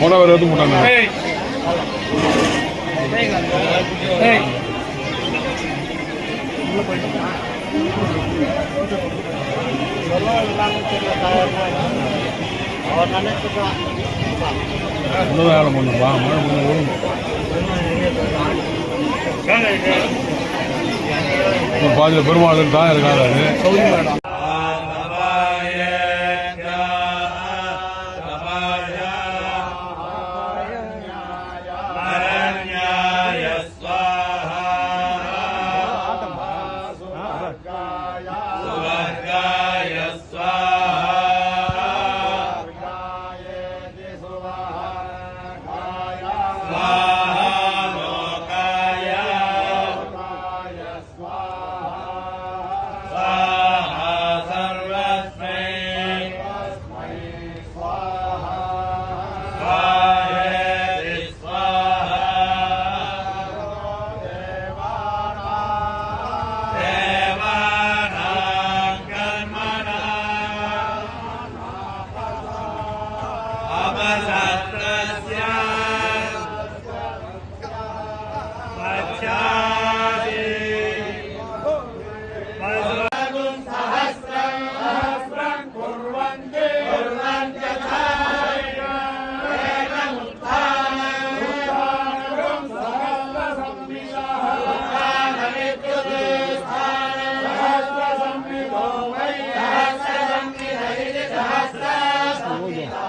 போன வேறு எதுவும் போட்டாங்க பண்ணுப்பா மழை பண்ண ஓடும் பாதியில் பெருமாள் தான் இருக்காரு. Amen. 多嘢。